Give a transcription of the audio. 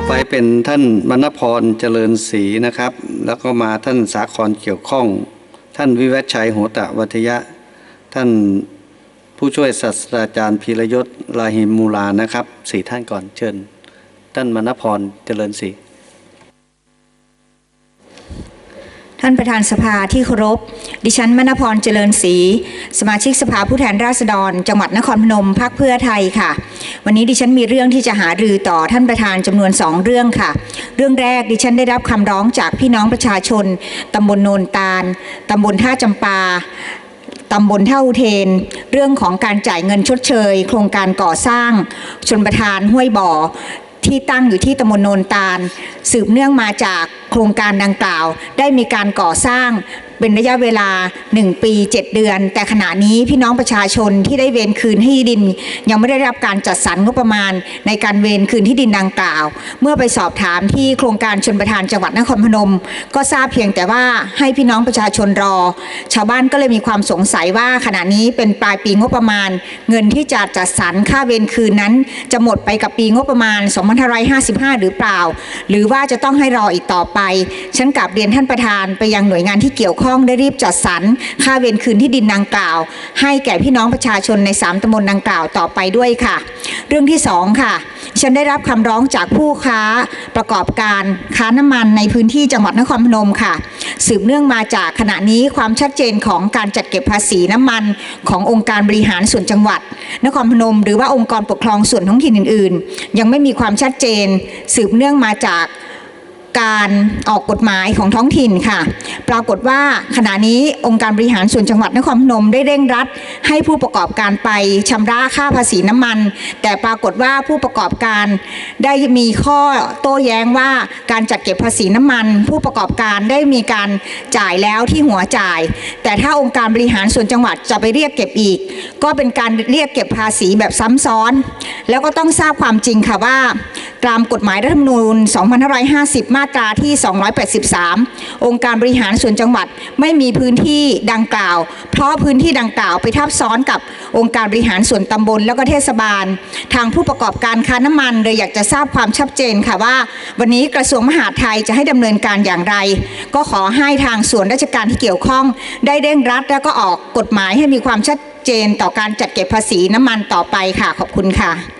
อไปเป็นท่านมณพรเจริญศรีนะครับ แล้วก็มาท่านสาครเกี่ยวข้อง ท่านวิวัชชัยโหตะวัทยะ ท่านผู้ช่วยศาสตราจารย์พีรยศลาหิมมูลานะครับสี่ท่านก่อนเชิญ ท่านมณพรเจริญศรี ท่านประธานสภาที่เคารพ ดิฉันมณพรเจริญศรี สมาชิกสภาผู้แทนราษฎร จังหวัดนครพนมพักเพื่อไทยค่ะ วันนี้ดิฉันมีเรื่องที่จะหารือต่อท่านประธานจำนวนสองเรื่องค่ะ เรื่องแรกดิฉันได้รับคำร้องจากพี่น้องประชาชนตำบลโนนตาลตำบลท่าจำปาตำบลเท่าเทน เรื่องของการจ่ายเงินชดเชย โครงการก่อสร้าง ชนประทานห้วยบ่อ ที่ตั้งอยู่ที่ตำบลโนนตาล สืบเนื่องมาจากโครงการดังกล่าว ได้มีการก่อสร้าง เป็นระยะเวลา 1 ปี 7 เดือน แต่ขณะนี้พี่น้องประชาชนที่ได้เวรคืนที่ดิน ยังไม่ได้รับการจัดสรรงบประมาณ ในการเวรคืนที่ดินดังกล่าว เมื่อไปสอบถามที่โครงการชนประทานจังหวัดนครพนม ก็ทราบเพียงแต่ว่าให้พี่น้องประชาชนรอ ชาวบ้านก็เลยมีความสงสัยว่าขณะนี้เป็นปลายปีงบประมาณ เงินที่จะจัดสรรค่าเวรคืนนั้น จะหมดไปกับปีงบประมาณ2555 หรือเปล่า หรือว่าจะต้องให้รออีกต่อไป ฉันกลับเรียนท่านประธานไปยังหน่วยงานที่เกี่ยวข้อง้องได้รีบจัดสรรค่าเวรคืนที่ดินดังกล่าว ให้แก่พี่น้องประชาชนใน 3ตำบลดังกล่าวต่อไปด้วยค่ะ เรื่องที่สองค่ะ ฉันได้รับคำร้องจากผู้ค้าประกอบการค้าน้ำมันในพื้นที่จังหวัดนครพนมค่ะ สืบเนื่องมาจากขณะนี้ความชัดเจนของการจัดเก็บภาษีน้ำมันขององค์การบริหารส่วนจังหวัด นครพนม หรือว่าองค์กรปกครองส่วนท้องถิ่นอื่น ๆ ยังไม่มีความชัดเจน สืบเนื่องมาจาก การออกกฎหมายของท้องถิ่นค่ะ ปรากฏว่าขณะนี้องค์การบริหารส่วนจังหวัดนครพนมได้เร่งรัด ให้ผู้ประกอบการไปชำระค่าภาษีน้ำมัน แต่ปรากฏว่าผู้ประกอบการได้มีข้อโต้แย้งว่าการจัดเก็บภาษีน้ำมัน ผู้ประกอบการได้มีการจ่ายแล้วที่หัวจ่าย แต่ถ้าองค์การบริหารส่วนจังหวัดจะไปเรียกเก็บอีก ก็เป็นการเรียกเก็บภาษีแบบซ้ำซ้อน แล้วก็ต้องทราบความจริงค่ะว่า ตามกฎหมายรัฐธรรมนูญ 2550 มาตราที่ 283 องค์การบริหารส่วนจังหวัดไม่มีพื้นที่ดังกล่าว เพราะพื้นที่ดังกล่าวไปทับซ้อนกับองค์การบริหารส่วนตำบลแล้วก็เทศบาล ทางผู้ประกอบการค้าน้ำมันเลยอยากจะทราบความชัดเจนค่ะว่า วันนี้กระทรวงมหาดไทยจะให้ดำเนินการอย่างไร ก็ขอให้ทางส่วนราชการที่เกี่ยวข้อง ได้เร่งรัดแล้วก็ออกกฎหมายให้มีความชัดเจนต่อการจัดเก็บภาษีน้ำมันต่อไปค่ะ ขอบคุณค่ะ